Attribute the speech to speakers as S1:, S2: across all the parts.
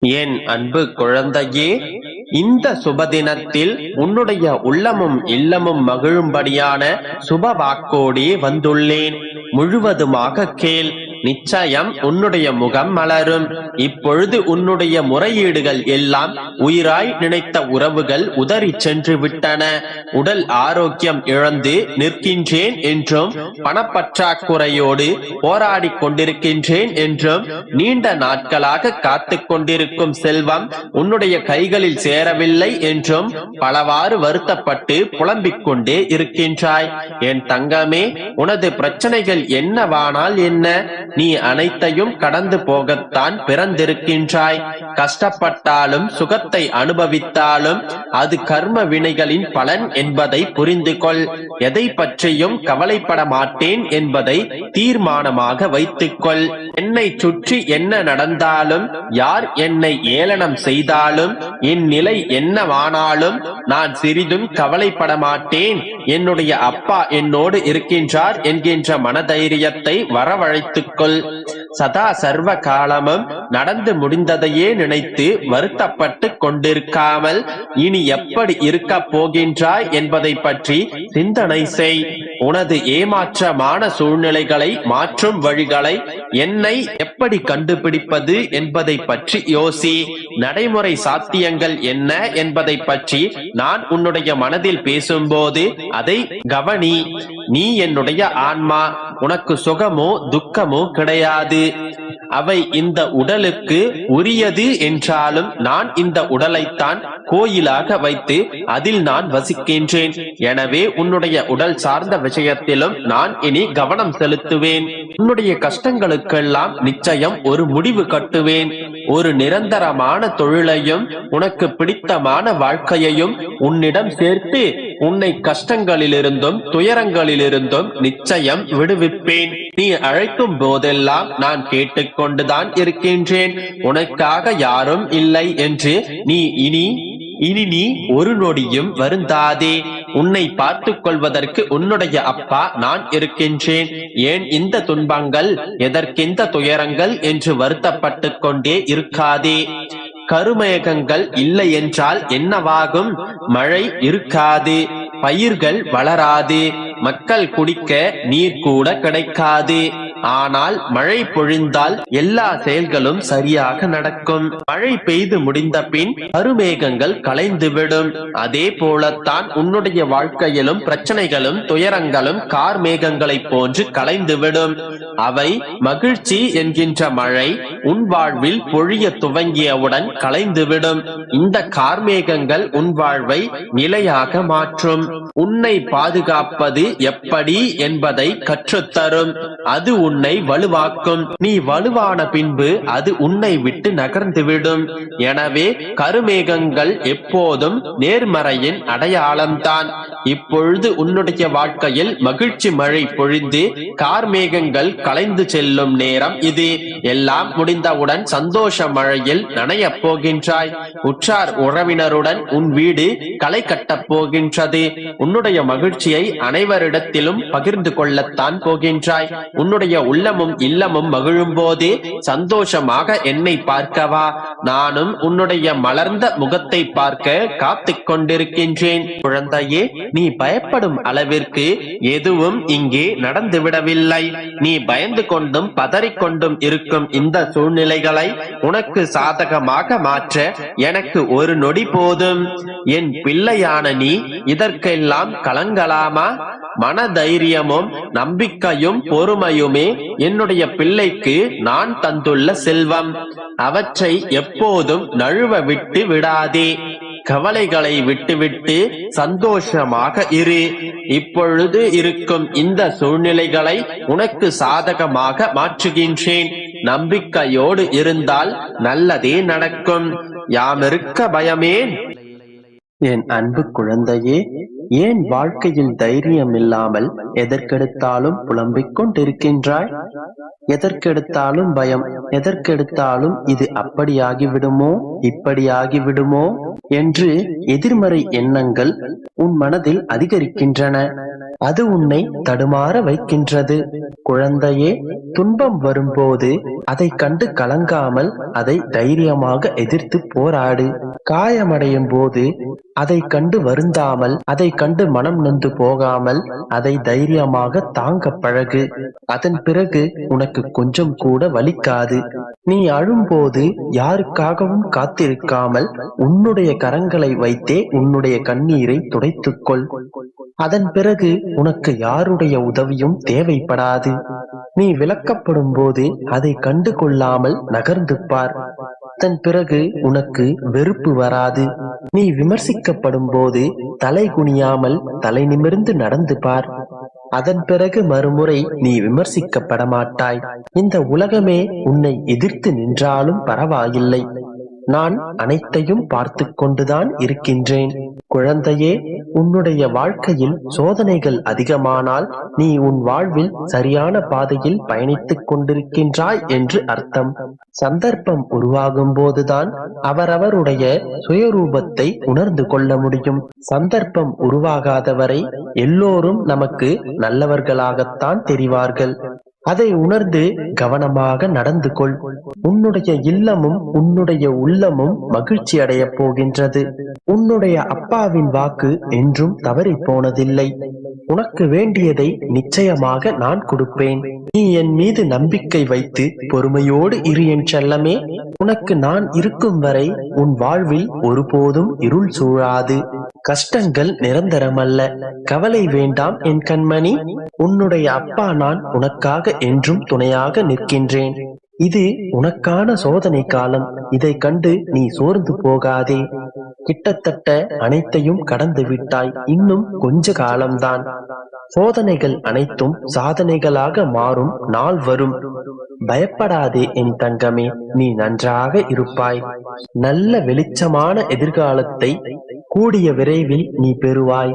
S1: என் அன்பு குழந்தையே இந்த சுபதினத்தில் உன்னுடைய உள்ளமும் இல்லமும் மகிழும்படியான சுப வாக்கோடே வந்துள்ளேன். முழுவதுமாக கேள். நிச்சயம் உன்னுடைய முகம் மலரும். இப்பொழுது உன்னுடைய முறையீடுகள் எல்லாம் உயிராய் நினைத்த உறவுகள் உதறி சென்று விட்டன. உடல் ஆரோக்கியம் இழந்து நிற்கின்றேன் என்றும் பணப்பற்றாக்குறையோடு போராடி கொண்டிருக்கின்றேன் என்றும் நீண்ட நாட்களாக காத்து கொண்டிருக்கும் செல்வம் உன்னுடைய கைகளில் சேரவில்லை என்றும் பலவாறு வருத்தப்பட்டு புலம்பிக் கொண்டே இருக்கின்றாய். என் தங்கமே உனது பிரச்சனைகள் என்னவானால் என்ன? நீ அனைத்தையும் கடந்து போகத்தான் பிறந்திருக்கின்றாய். கஷ்டப்பட்டாலும் சுகத்தை அனுபவித்தாலும் அது கர்ம வினைகளின் பலன் என்பதை புரிந்து கொள் எதை பற்றியும் கவலைப்பட மாட்டேன் என்பதை தீர்மானமாக வைத்துக்கொள். என்னை சுற்றி என்ன நடந்தாலும் யார் என்னை ஏளனம் செய்தாலும் என் நிலை என்னவானாலும் நான் சிறிதும் கவலைப்பட மாட்டேன். என்னுடைய அப்பா என்னோடு இருக்கின்றார் என்கின்ற மனதைரியத்தை வரவழைத்துக் கொள். சதா சர்வ காலமும் நடந்து முடிந்ததையே நினைத்து வருத்தப்பட்டு கொண்டிருக்காமல் இனி எப்படி இருக்க போகின்றாய் என்பதை பற்றி சிந்தனை செய். உனது ஏமாற்றமான சூழ்நிலைகளை மாற்றும் வழிகளை என்னை எப்படி கண்டுபிடிப்பது என்பதை பற்றி யோசி. நடைமுறை சாத்தியங்கள் என்ன என்பதை பற்றி நான் உன்னுடைய மனதில் பேசும்போது அதை கவனி. நீ என்னுடைய ஆன்மா. உனக்கு சுகமோ துக்கமோ கிடையாது. அவை இந்த உடலுக்கு உரியது என்றாலும் நான் இந்த உடலைத்தான் கோயிலாக வைத்து அதில் நான் வசிக்கின்றேன். எனவே உன்னுடைய உடல் சார்ந்த விஷயத்திலும் நான் இனி கவனம் செலுத்துவேன். உன்னுடைய கஷ்டங்களுக்கெல்லாம் நிச்சயம் ஒரு முடிவு கட்டுவேன். ஒரு நிரந்தரமான தொழிலையும் உனக்கு பிடித்தமான வாழ்க்கையையும் உன்னிடம் சேர்த்து உன்னை கஷ்டங்களிலிருந்தும் துயரங்களிலிருந்தும் நிச்சயம் விடுவிப்பேன். நீ அழைக்கும் போதெல்லாம் நான் கேட்டுக்கொண்டுதான் இருக்கின்றேன். உனக்காக யாரும் இல்லை என்று நீ இனி இனி நீ ஒரு நொடியும் வருந்தாதே. உன்னை பார்த்துக் கொள்வதற்கு உன்னுடைய அப்பா நான் இருக்கின்றேன். ஏன் இந்த துன்பங்கள் எதற்கிந்த துயரங்கள் என்று வருத்தப்பட்டுக் கொண்டே இருக்காதே. கருமேகங்கள் இல்லை என்றால் என்னவாகும்? மழை இருக்காது பயிர்கள் வளராது மக்கள் குடிக்க நீர் கூட கிடைக்காது. ஆனால் மழை பொழிந்தால் எல்லா செயல்களும் சரியாக நடக்கும். மழை பெய்து முடிந்த பின் கருமேகங்கள் கலைந்துவிடும். அதே போலத்தான் உன்னுடைய வாழ்க்கையிலும் பிரச்சனைகளும் துயரங்களும் கார் மேகங்களைப் போன்று கலைந்துவிடும். அவை மகிழ்ச்சி என்கின்ற மழை உன் வாழ்வில் பொழிய துவங்கியவுடன் கலைந்துவிடும். இந்த கார்மேகங்கள் உன் வாழ்வை நிலையாக மாற்றும். உன்னை பாதுகாப்பது எப்படி என்பதை கற்றுத்தரும். அது உன்னை வலுவாக்கும். நீ வலுவான பின்பு அது உன்னை விட்டு நகர்ந்துவிடும் எனவே கருமேகங்கள் எப்போதும் நேர்மறையின் அடையாளம்தான். இப்பொழுது உன்னுடைய வாழ்க்கையில் மகிழ்ச்சி மழை பொழிந்து கார்மேகங்கள் கலைந்து செல்லும் நேரம் இது. எல்லாம் முடிந்தவுடன் சந்தோஷ மழையில் நனையப் போகின்றாய். உற்றார் உறவினருடன் உன் வீடு களை கட்டப் போகின்றது. உன்னுடைய மகிழ்ச்சியை அனைவரிடத்திலும் பகிர்ந்து கொள்ளத்தான் போகின்றாய். உன்னுடைய உள்ளமும் இல்லமும் மகிழும் போதே சந்தோஷமாக என்னை பார்க்கவா. நானும் உன்னுடைய மலர்ந்த முகத்தை பார்க்க காத்துக் கொண்டிருக்கின்றேன். குழந்தையே நீ பயப்படும் அளவிற்கு எதுவும் இங்கே நடந்துவிடவில்லை. நீ பயந்து கொண்டும் பதறிக்கொண்டும் இருக்கும் இந்த சூழ்நிலைகளை உனக்கு சாதகமாக மாற்ற எனக்கு ஒரு நொடி போதும். என் பிள்ளையான நீ இதற்கெல்லாம் கலங்கலாமா? மன தைரியமும் நம்பிக்கையும் பொறுமையுமே என்னுடைய பிள்ளைக்கு நான் தந்துள்ள செல்வம். அவற்றை எப்போதும் நழுவ விட்டு விடாதே. கவலைகளை விட்டுவிட்டு சந்தோஷமாக இரு. இப்பொழுது இருக்கும் இந்த சூழ்நிலைகளை உனக்கு சாதகமாக மாற்றுகின்றேன். நம்பிக்கையோடு இருந்தால் நல்லதே நடக்கும். யாமிருக்க பயமேன். என் அன்பு குழந்தையே ஏன் வாழ்க்கையில் தைரியம் இல்லாமல் எதற்கெடுத்தாலும் புலம்பிக் கொண்டிருக்கின்றாய் எதற்கெடுத்தாலும் பயம் எதற்கெடுத்தாலும் இது அப்படியாகிவிடுமோ இப்படியாகிவிடுமோ என்று எதிர்மறை எண்ணங்கள் உன் மனதில் அதிகரிக்கின்றன. அது உன்னை தடுமாற வைக்கின்றது. குழந்தையே துன்பம் வரும்போது அதை கண்டு கலங்காமல் அதை தைரியமாக எதிர்த்து போராடு. காயமடையும் போது அதை கண்டு வருந்தாமல் அதை கண்டு மனம் நொந்து போகாமல் அதை தைரியமாக தாங்க பழகு. அதன் பிறகு உனக்கு கொஞ்சம் கூட வலிக்காது. நீ அழும்போது யாருக்காகவும் காத்திருக்காமல் உன்னுடைய கரங்களை வைத்தே உன்னுடைய கண்ணீரை துடைத்துக்கொள் அதன் பிறகு உனக்கு யாருடைய உதவியும் தேவைப்படாது. நீ விளக்கப்படும் போது அதை கண்டு கொள்ளாமல் நகர்ந்து பார் அதன் பிறகு உனக்கு வெறுப்பு வராது. நீ விமர்சிக்கப்படும் போது தலை குனியாமல் தலை நிமிர்ந்து நடந்து பார் அதன் பிறகு மறுமுறை நீ விமர்சிக்கப்பட மாட்டாய் இந்த உலகமே உன்னை எதிர்த்து நின்றாலும் பரவாயில்லை. நான் அனைத்தையும் பார்த்து கொண்டுதான் இருக்கின்றேன். குழந்தையே உன்னுடைய வாழ்க்கையில் சோதனைகள் அதிகமானால் நீ உன் வாழ்வில் சரியான பாதையில் பயணித்துக் கொண்டிருக்கின்றாய் என்று அர்த்தம். சந்தர்ப்பம் உருவாகும் போதுதான் அவரவருடைய சுயரூபத்தை உணர்ந்து கொள்ள முடியும். சந்தர்ப்பம் உருவாகாதவரை எல்லோரும் நமக்கு நல்லவர்களாகத்தான் தெரிவார்கள். அதை உணர்ந்து கவனமாக நடந்து கொள். உன்னுடைய இல்லமும் உன்னுடைய உள்ளமும் மகிழ்ச்சி அடைய போகின்றது. உன்னுடைய அப்பாவின் வாக்கு என்றும் தவறி போனதில்லை. உனக்கு வேண்டியதை நிச்சயமாக நான் கொடுப்பேன். நீ என் மீது நம்பிக்கை வைத்து பொறுமையோடு இரு என் செல்லமே. உனக்கு நான் இருக்கும் வரை உன் வாழ்வில் ஒருபோதும் இருள் சூழாது. கஷ்டங்கள் நிரந்தரமல்ல. கவலை வேண்டாம் என் கண்மணி. உன்னுடைய அப்பா நான் உனக்காக என்றும் துணையாக நிற்கின்றேன். இது உனக்கான சோதனை காலம். இதை கண்டு நீ சோர்ந்து போகாதே. கிட்டத்தட்ட அனைத்தையும் கடந்து விட்டாய். இன்னும் கொஞ்ச காலம்தான். சோதனைகள் அனைத்தும் சாதனைகளாக மாறும். நாள் வரும். பயப்படாதே என் தங்கமே. நீ நன்றாக இருப்பாய். நல்ல வெளிச்சமான எதிர்காலத்தை கூடிய விரைவில் நீ பெறுவாய்.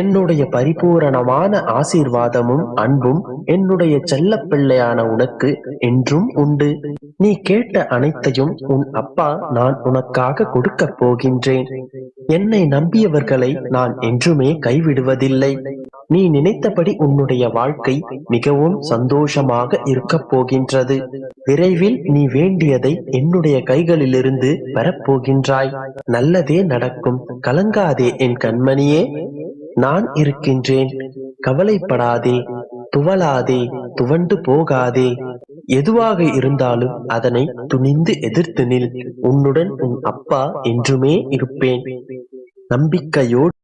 S1: என்னுடைய பரிபூரணமான ஆசீர்வாதமும் அன்பும் என்னுடைய செல்ல பிள்ளையான உனக்கு என்றும் உண்டு. நீ கேட்ட அனைத்தையும் உன் அப்பா நான் உனக்காக கொடுக்க போகின்றேன். என்னை நம்பியவர்களை நான் என்றுமே கைவிடுவதில்லை. நீ நினைத்தபடி உன்னுடைய வாழ்க்கை மிகவும் சந்தோஷமாக இருக்கப் போகின்றது. விரைவில் நீ வேண்டியதை என்னுடைய கைகளிலிருந்து பெறப்போகின்றாய். நல்லதே நடக்கும். கலங்காதே என் கண்மணியே. நான் இருக்கின்றேன். கவலைப்படாதே. துவளாதே. துவண்டு போகாதே. எதுவாக இருந்தாலும் அதனை துணிந்து எதிர்த்து நில். உன்னுடன் உன் அப்பா என்றுமே இருப்பேன். நம்பிக்கையோடு